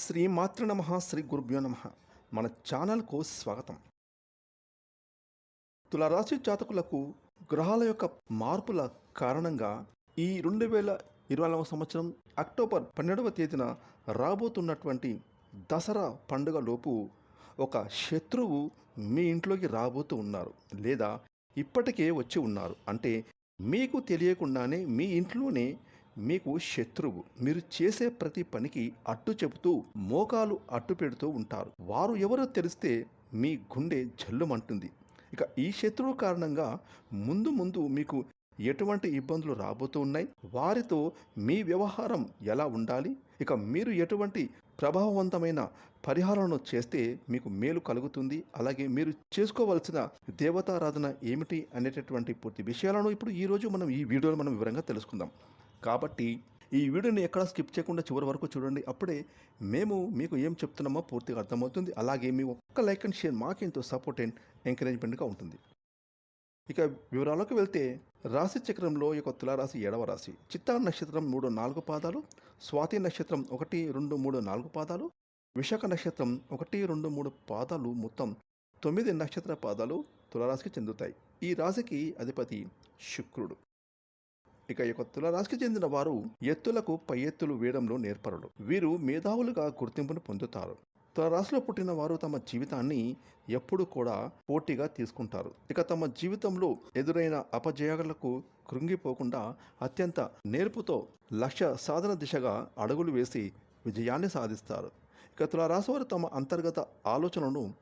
శ్రీ మాతృ నమ శ్రీ గురుభ్యో నమ. మన ఛానల్కు స్వాగతం. తులరాశి జాతకులకు గ్రహాల యొక్క మార్పుల కారణంగా ఈ రెండు వేల ఇరవై నాలుగవ సంవత్సరం అక్టోబర్ పన్నెండవ తేదీన రాబోతున్నటువంటి దసరా పండుగ లోపు ఒక శత్రువు మీ ఇంట్లోకి రాబోతూ ఉన్నారు లేదా ఇప్పటికే వచ్చి ఉన్నారు. అంటే మీకు తెలియకుండానే మీ ఇంట్లోనే మీకు శత్రువు మీరు చేసే ప్రతి పనికి అట్టు చెబుతూ మోకాలు అట్టు పెడుతూ ఉంటారు. వారు ఎవరో తెలిస్తే మీ గుండె జల్లుమంటుంది. ఇక ఈ శత్రువు కారణంగా ముందు ముందు మీకు ఎటువంటి ఇబ్బందులు రాబోతూ ఉన్నాయి? వారితో మీ వ్యవహారం ఎలా ఉండాలి? ఇక మీరు ఎటువంటి ప్రభావవంతమైన పరిహారాలను చేస్తే మీకు మేలు కలుగుతుంది? అలాగే మీరు చేసుకోవలసిన దేవతారాధన ఏమిటి అనేటటువంటి పూర్తి విషయాలను ఇప్పుడు ఈరోజు మనం ఈ వీడియోలో మనం వివరంగా తెలుసుకుందాం. కాబట్టి ఈ వీడియోని ఎక్కడ స్కిప్ చేయకుండా చివరి వరకు చూడండి. అప్పుడే మేము మీకు ఏం చెప్తున్నామో పూర్తిగా అర్థమవుతుంది. అలాగే మీ ఒక్క లైక్ అండ్ షేర్ మాకెంతో సపోర్ట్ అండ్ ఎంకరేజ్మెంట్గా ఉంటుంది. ఇక వివరాలకు వెళ్తే రాశి చక్రంలో ఈ యొక్క తులారాశి ఏడవ రాశి. చిత్తా నక్షత్రం మూడు నాలుగు పాదాలు స్వాతి నక్షత్రం ఒకటి రెండు మూడు నాలుగు పాదాలు విశాఖ నక్షత్రం ఒకటి రెండు మూడు పాదాలు మొత్తం తొమ్మిది నక్షత్ర పాదాలు తులారాశికి చెందుతాయి. ఈ రాశికి అధిపతి శుక్రుడు. ఇక యొక్క తులరాశికి చెందిన వారు ఎత్తులకు పై ఎత్తులు వేయడంలో నేర్పరులు. వీరు మేధావులుగా గుర్తింపును పొందుతారు. తులారాశిలో పుట్టిన వారు తమ జీవితాన్ని ఎప్పుడు కూడా పోటీగా తీసుకుంటారు. ఇక తమ జీవితంలో ఎదురైన అపజయాలకు కృంగిపోకుండా అత్యంత నేర్పుతో లక్ష్య సాధన దిశగా అడుగులు వేసి విజయాన్ని సాధిస్తారు. ఇక తులారాశి వారు తమ అంతర్గత ఆలోచనలను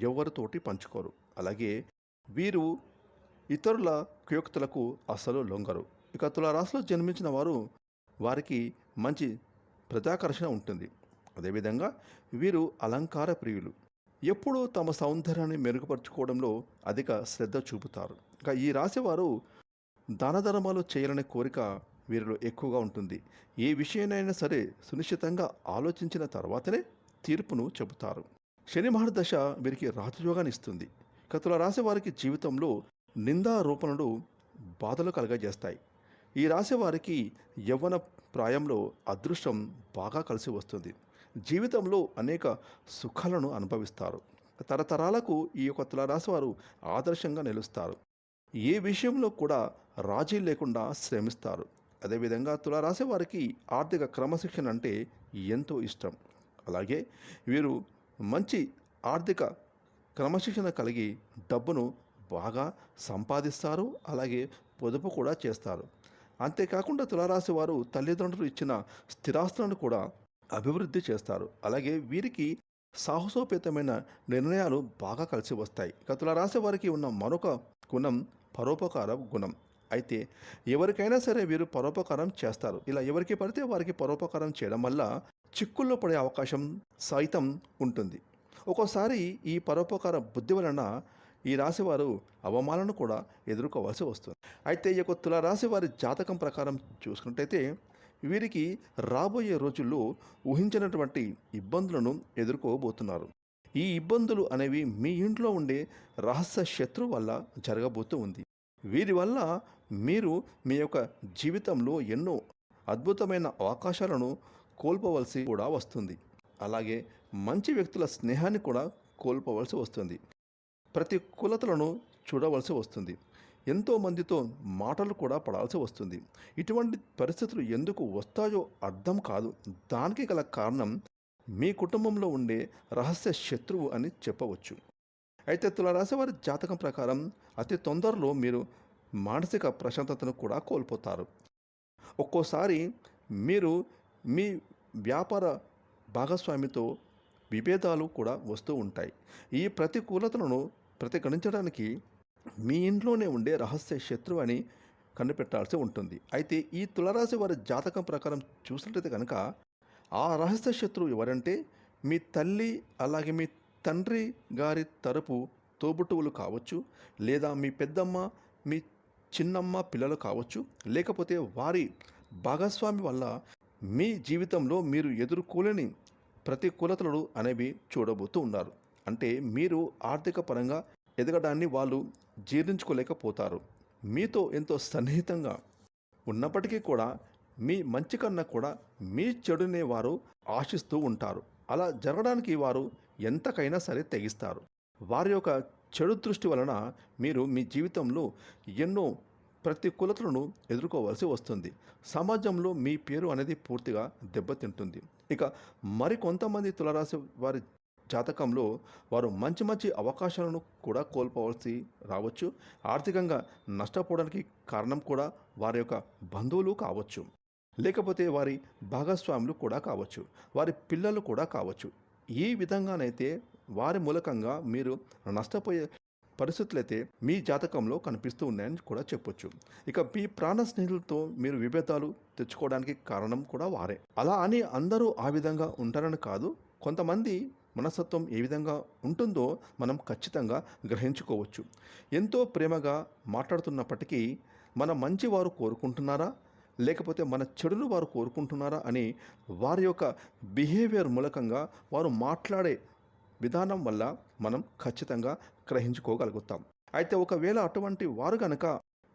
ఎవరితోటి పంచుకోరు. అలాగే వీరు ఇతరుల కుయోక్తులకు అస్సలు లొంగరు. ఇక తులారాశిలో జన్మించిన వారు వారికి మంచి ప్రజాకర్షణ ఉంటుంది. అదేవిధంగా వీరు అలంకార ప్రియులు. ఎప్పుడూ తమ సౌందర్యాన్ని మెరుగుపరుచుకోవడంలో అధిక శ్రద్ధ చూపుతారు. ఇక ఈ రాశి వారు దాన ధర్మాలు చేయాలనే కోరిక వీరిలో ఎక్కువగా ఉంటుంది. ఏ విషయానైనా సరే సునిశ్చితంగా ఆలోచించిన తర్వాతనే తీర్పును చెబుతారు. శని మహర్దశ వీరికి రాజయోగాన్ని ఇస్తుంది. ఇక తుల రాశి వారికి జీవితంలో నిందారూపణలు బాధలు కలగజేస్తాయి. ఈ రాశి వారికి యవ్వన ప్రాయంలో అదృష్టం బాగా కలిసి వస్తుంది. జీవితంలో అనేక సుఖాలను అనుభవిస్తారు. తరతరాలకు ఈ యొక్క తులారాశి వారు ఆదర్శంగా నిలుస్తారు. ఏ విషయంలో కూడా రాజీ లేకుండా శ్రమిస్తారు. అదేవిధంగా తులారాశి వారికి ఆర్థిక క్రమశిక్షణ అంటే ఎంతో ఇష్టం. అలాగే వీరు మంచి ఆర్థిక క్రమశిక్షణ కలిగి డబ్బును బాగా సంపాదిస్తారు. అలాగే పొదుపు కూడా చేస్తారు. అంతేకాకుండా తులారాశి వారు తల్లిదండ్రులు ఇచ్చిన స్థిరాస్తులను కూడా అభివృద్ధి చేస్తారు. అలాగే వీరికి సాహసోపేతమైన నిర్ణయాలు బాగా కలిసి వస్తాయి. ఇక తులారాశి వారికి ఉన్న మరొక గుణం పరోపకార గుణం. అయితే ఎవరికైనా సరే వీరు పరోపకారం చేస్తారు. ఇలా ఎవరికి పడితే వారికి పరోపకారం చేయడం వల్ల చిక్కుల్లో పడే అవకాశం సైతం ఉంటుంది. ఒక్కోసారి ఈ పరోపకార బుద్ధి వలన ఈ రాశివారు అవమానాలను కూడా ఎదుర్కోవాల్సి వస్తుంది. అయితే ఈ యొక్క తులారాశి వారి జాతకం ప్రకారం చూసుకున్నట్టయితే వీరికి రాబోయే రోజుల్లో ఊహించినటువంటి ఇబ్బందులను ఎదుర్కోబోతున్నారు. ఈ ఇబ్బందులు అనేవి మీ ఇంట్లో ఉండే రహస్య శత్రువు వల్ల జరగబోతూ ఉంది. వీరి వల్ల మీరు మీ యొక్క జీవితంలో ఎన్నో అద్భుతమైన అవకాశాలను కోల్పోవలసి కూడా వస్తుంది. అలాగే మంచి వ్యక్తుల స్నేహాన్ని కూడా కోల్పోవలసి వస్తుంది. ప్రతికూలతలను చూడవలసి వస్తుంది. ఎంతో మందితో మాటలు కూడా పడాల్సి వస్తుంది. ఇటువంటి పరిస్థితులు ఎందుకు వస్తాయో అర్థం కాదు. దానికి గల కారణం మీ కుటుంబంలో ఉండే రహస్య శత్రువు అని చెప్పవచ్చు. అయితే తులారాశి వారి జాతకం ప్రకారం అతి తొందరలో మీరు మానసిక ప్రశాంతతను కూడా కోల్పోతారు. ఒక్కోసారి మీరు మీ వ్యాపార భాగస్వామితో విభేదాలు కూడా వస్తూ ఉంటాయి. ఈ ప్రతికూలతలను ప్రతిగణించడానికి మీ ఇంట్లోనే ఉండే రహస్య శత్రువు అని కనిపెట్టాల్సి ఉంటుంది. అయితే ఈ తులరాశి వారి జాతకం ప్రకారం చూసినట్లయితే కనుక ఆ రహస్య శత్రువు ఎవరంటే మీ తల్లి అలాగే మీ తండ్రి గారి తరపు తోబుట్టువులు కావచ్చు లేదా మీ పెద్దమ్మ మీ చిన్నమ్మ పిల్లలు కావచ్చు లేకపోతే వారి భాగస్వామి వల్ల మీ జీవితంలో మీరు ఎదుర్కోలేని ప్రతికూలతలు అనేవి చూడబోతూ ఉన్నారు. అంటే మీరు ఆర్థిక పరంగా ఎదగడాన్ని వాళ్ళు జీర్ణించుకోలేకపోతారు. మీతో ఎంతో సన్నిహితంగా ఉన్నప్పటికీ కూడా మీ మంచి కన్నా కూడా మీ చెడునే వారు ఆశిస్తూ ఉంటారు. అలా జరగడానికి వారు ఎంతకైనా సరే తెగిస్తారు. వారి యొక్క చెడు దృష్టి వలన మీరు మీ జీవితంలో ఎన్నో ప్రతికూలతలను ఎదుర్కోవాల్సి వస్తుంది. సమాజంలో మీ పేరు అనేది పూర్తిగా దెబ్బతింటుంది. ఇక మరికొంతమంది తులరాశి వారి జాతకంలో వారు మంచి మంచి అవకాశాలను కూడా కోల్పోవలసి రావచ్చు. ఆర్థికంగా నష్టపోవడానికి కారణం కూడా వారి యొక్క బంధువులు కావచ్చు. లేకపోతే వారి భాగస్వాములు కూడా కావచ్చు. వారి పిల్లలు కూడా కావచ్చు. ఈ విధంగానైతే వారి మూలకంగా మీరు నష్టపోయే పరిస్థితులైతే మీ జాతకంలో కనిపిస్తూ ఉన్నాయని కూడా చెప్పొచ్చు. ఇక మీ ప్రాణ స్నేహితులతో మీరు విభేదాలు తెచ్చుకోవడానికి కారణం కూడా వారే. అలా అని అందరూ ఆ విధంగా ఉంటారని కాదు. కొంతమంది మనస్తత్వం ఏ విధంగా ఉంటుందో మనం ఖచ్చితంగా గ్రహించుకోవచ్చు. ఎంతో ప్రేమగా మాట్లాడుతున్నప్పటికీ మన మంచి వారు కోరుకుంటున్నారా? లేకపోతే మన చెడును వారు కోరుకుంటున్నారా? అని వారి యొక్క బిహేవియర్ మూలకంగా వారు మాట్లాడే విధానం వల్ల మనం ఖచ్చితంగా గ్రహించుకోగలుగుతాం. అయితే ఒకవేళ అటువంటి వారు కనుక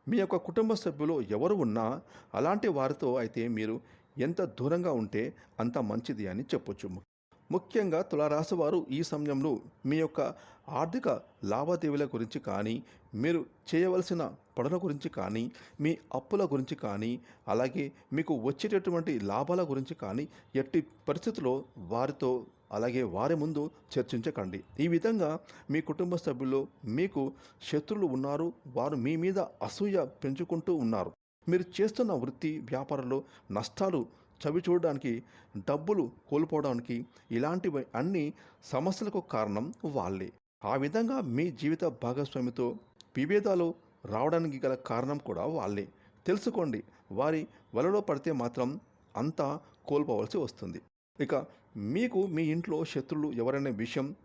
మీ యొక్క కుటుంబ సభ్యులు ఎవరు ఉన్నా అలాంటి వారితో అయితే మీరు ఎంత దూరంగా ఉంటే అంత మంచిది అని చెప్పొచ్చు. ముఖ్యంగా తులారాశి వారు ఈ సమయంలో మీ యొక్క ఆర్థిక లావాదేవీల గురించి కానీ మీరు చేయవలసిన పనుల గురించి కానీ మీ అప్పుల గురించి కానీ అలాగే మీకు వచ్చేటటువంటి లాభాల గురించి కానీ ఎట్టి పరిస్థితుల్లో వారితో అలాగే వారి ముందు చర్చించకండి. ఈ విధంగా మీ కుటుంబ సభ్యుల్లో మీకు శత్రులు ఉన్నారు వారు మీ మీద అసూయ పెంచుకుంటూ ఉన్నారు. మీరు చేస్తున్న వృత్తి వ్యాపారంలో నష్టాలు చవి చూడడానికి డబ్బులు కోల్పోవడానికి ఇలాంటివి అన్ని సమస్యలకు కారణం వాళ్ళే. ఆ విధంగా మీ జీవిత భాగస్వామితో విభేదాలు రావడానికి గల కారణం కూడా వాళ్ళే. తెలుసుకోండి వారి వలలో పడితే మాత్రం అంతా కోల్పోవలసి వస్తుంది. ఇక మీకు మీ ఇంట్లో శత్రులు ఎవరనే విషయం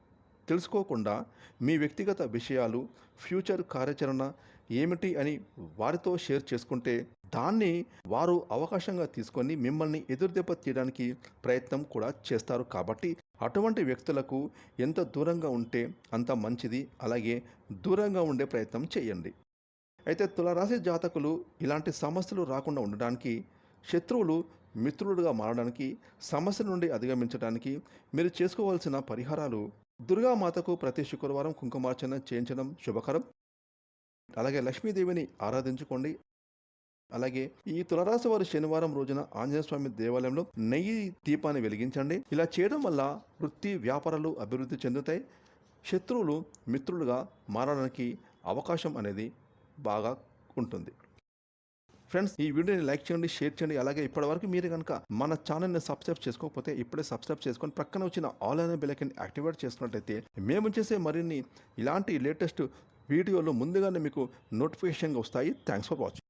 తెలుసుకోకుండా మీ వ్యక్తిగత విషయాలు ఫ్యూచర్ కార్యాచరణ ఏమిటి అని వారితో షేర్ చేసుకుంటే దాన్ని వారు అవకాశంగా తీసుకొని మిమ్మల్ని ఎదురుదెబ్బ తీయడానికి ప్రయత్నం కూడా చేస్తారు. కాబట్టి అటువంటి వ్యక్తులకు ఎంత దూరంగా ఉంటే అంత మంచిది. అలాగే దూరంగా ఉండే ప్రయత్నం చేయండి. అయితే తులరాశి జాతకులు ఇలాంటి సమస్యలు రాకుండా ఉండడానికి శత్రువులు మిత్రులుగా మారడానికి సమస్యల నుండి అధిగమించడానికి మీరు చేసుకోవాల్సిన పరిహారాలు దుర్గామాతకు ప్రతి శుక్రవారం కుంకుమార్చన చేయించడం శుభకరం. అలాగే లక్ష్మీదేవిని ఆరాధించుకోండి. అలాగే ఈ తులరాశి వారు శనివారం రోజున ఆంజనేయ స్వామి దేవాలయంలో నెయ్యి దీపాన్ని వెలిగించండి. ఇలా చేయడం వల్ల వృత్తి వ్యాపారాలు అభివృద్ధి చెందుతాయి. శత్రువులు మిత్రులుగా మారడానికి అవకాశం అనేది బాగా ఉంటుంది. ఫ్రెండ్స్ ఈ వీడియోని లైక్ చేయండి షేర్ చేయండి. అలాగే ఇప్పటివరకు మీరు కనుక మన ఛానల్ని సబ్స్క్రైబ్ చేసుకోకపోతే ఇప్పుడే సబ్స్క్రైబ్ చేసుకొని ప్రక్కన వచ్చిన ఆల్ అనే బెలైకన్ యాక్టివేట్ చేసుకున్నట్టయితే మేము చేసే మరిన్ని ఇలాంటి లేటెస్ట్ వీడియోలు ముందుగానే మీకు నోటిఫికేషన్గా వస్తాయి. Thanks for watching.